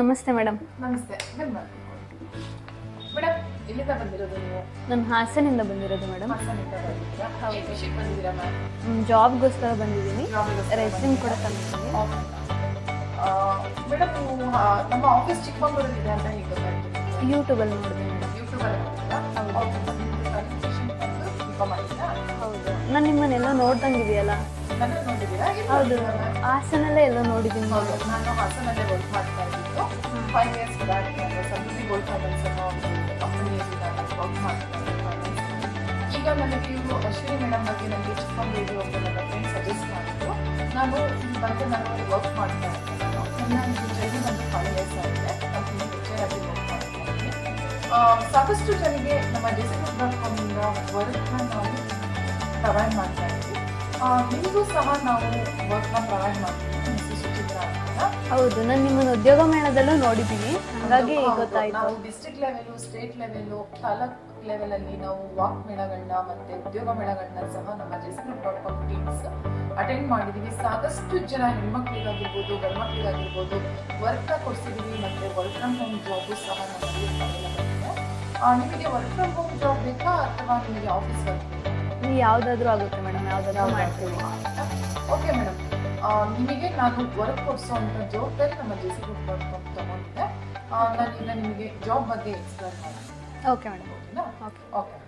ನಮಸ್ತೆ ಮೇಡಮ್. ನಮಸ್ತೆ. ಮೇಡಮ್. ಎಲ್ಲಿಂದ ಬಂದಿರೋದು ನೀವು? ನಾನು ಹಾಸನಿಂದ ಬಂದಿರೋದು ಮೇಡಮ್. ಜಾಬ್ಗೋಸ್ಕರ ಬಂದಿದ್ದೀನಿ. ರೆಸ್ಯೂಮ್ ಕೂಡ ತಂದಿದ್ದೀನಿ. ಮೇಡಮ್ ನಮ್ಮ ಆಫೀಸ್ ಚಿಕ್ಕಮಗಳೂರಲ್ಲಿ ಇದೆ ಅಂತ ಹೇಗೆ ಗೊತ್ತಾಯ್ತು? ಯೂಟ್ಯೂಬಲ್ಲಿ ನೋಡಿದೆ ಮೇಡಮ್. ಯೂಟ್ಯೂಬಲ್ಲಿ ಹೌದು. ನಾನು ನಿಮ್ಮನ್ನೆಲ್ಲ ನೋಡ್ದಂಗಿದೆಯಲ್ಲ ಹೌದು? ಹಾಸನಲ್ಲೇ ಎಲ್ಲ ನೋಡಿದ್ದೀನಿ ಹೌದು ನಾನು ಹಾಸನಲ್ಲೇ ವರ್ಕ್ ಮಾಡ್ತಾ ಫೈವ್ ಇಯರ್ಸ್ ಬ್ಯಾಕ್ ನಾನು ಸಮೃದ್ಧಿ ಗೋಲ್ಡ್ ಫೈನಾನ್ಸ್ ಅನ್ನೋ ಒಂದು ಕಂಪನಿಯಲ್ಲಿ ನಾನು ವರ್ಕ್ ಮಾಡ್ತಾ. ಈಗ ನನಗೆ ಇವರು ಅಶ್ವಿನಿ ಮೇಡಮ್ ಬಗ್ಗೆ ನನಗೆ ಚಿಕ್ಕಮಗಳೂರು ನನ್ನ ಫ್ರೆಂಡ್ ಸಜೆಸ್ಟ್ ಮಾಡಿದ್ರು. ನಾನು ಇಲ್ಲಿ ಬಂದು ನಾನು ವರ್ಕ್ ಮಾಡ್ತಾ ಇದ್ದೀನಿ ನಾನು ನನ್ನ ಜರ್ನಿ ಬಂದು ಫೈವ್ ಇಯರ್ಸ್ ಆಗಿದೆ. ಕಂಪನಿ ವರ್ಕ್ ಮಾಡ್ತಾ ಇದ್ದೀನಿ. ಸಾಕಷ್ಟು ಜನರಿಗೆ ನಮ್ಮ ಡಿಸ್ಕೌಂಟ್ ಡಾಟ್ ಕಾಮಿಂದ ವರ್ಕ್ನ ನಾವು ಪ್ರೊವೈಡ್ ಮಾಡ್ತಾ ಆ, ನಿಮಗೂ ಸಹ ನಾವು ವರ್ಕ್ನ ಪ್ರೊವೈಡ್ ಮಾಡ್ತೀವಿ ಹೌದು ನಾನು ನಿಮ್ಮನ್ನು ಉದ್ಯೋಗ ಮೇಳದಲ್ಲೂ ನೋಡಿದ್ದೀನಿ. ಹಾಗಾಗಿ ಗೊತ್ತಾಯ್ತು. ನಾವು district level state level taluk level ಅಲ್ಲಿ ನಾವು ವಾಕ್ ಮೇಳಗಳನ್ನ ಮತ್ತೆ ಉದ್ಯೋಗ ಮೇಳಗಳನ್ನ ಸಹ ನಮ್ಮ just dot com teams attend ಮಾಡಿದೀವಿ. ಸಾಕಷ್ಟು ಜನ ಹೆಣ್ಮಕ್ಳಿಗಾಗಿರ್ಬೋದು ಗಂಡ್ಮಕ್ಳಿಗಾಗಿರ್ಬೋದು ವರ್ಕ್ ಕೊಡ್ಸಿದೀವಿ ಮತ್ತೆ ವರ್ಕ್ ಫ್ರಮ್ ಹೋಮ್ ಜಾಬ್ ಸಹ. ಆ, ನಿಮಗೆ ವರ್ಕ್ ಫ್ರಮ್ ಹೋಮ್ ಜಾಬ್ ಬೇಕಾ ಅಥವಾ ನಿಮಗೆ ಆಫೀಸ್ ವರ್ಕ್ ಬೇಕಾ? ನೀವು ಯಾವುದಾದ್ರೂ ಆಗುತ್ತೆ ಮೇಡಮ್ ಯಾವುದಾದ್ರೂ ಮಾಡ್ತೀವಿ. Okay madam. ನಿಮಗೆ ನಾನು ವರ್ಕ್ ಕೊಡಿಸೋಂಥ ಜವಾಬ್ದಾರಿ ನಮ್ಮ ಜೆ ಸಿ ಗ್ರೂಪ್ ವರ್ಕ್ ತಗೊಂಡಿದ್ದೆ ಆ, ನಾನೀಗ ನಿಮಗೆ ಜಾಬ್ ಬಗ್ಗೆ ಎಕ್ಸ್ಪ್ಲೇನ್ ಮಾಡ್ತೀನಿ ಓಕೆ ಮೇಡಮ್ ಓಕೆನಾ? Okay okay.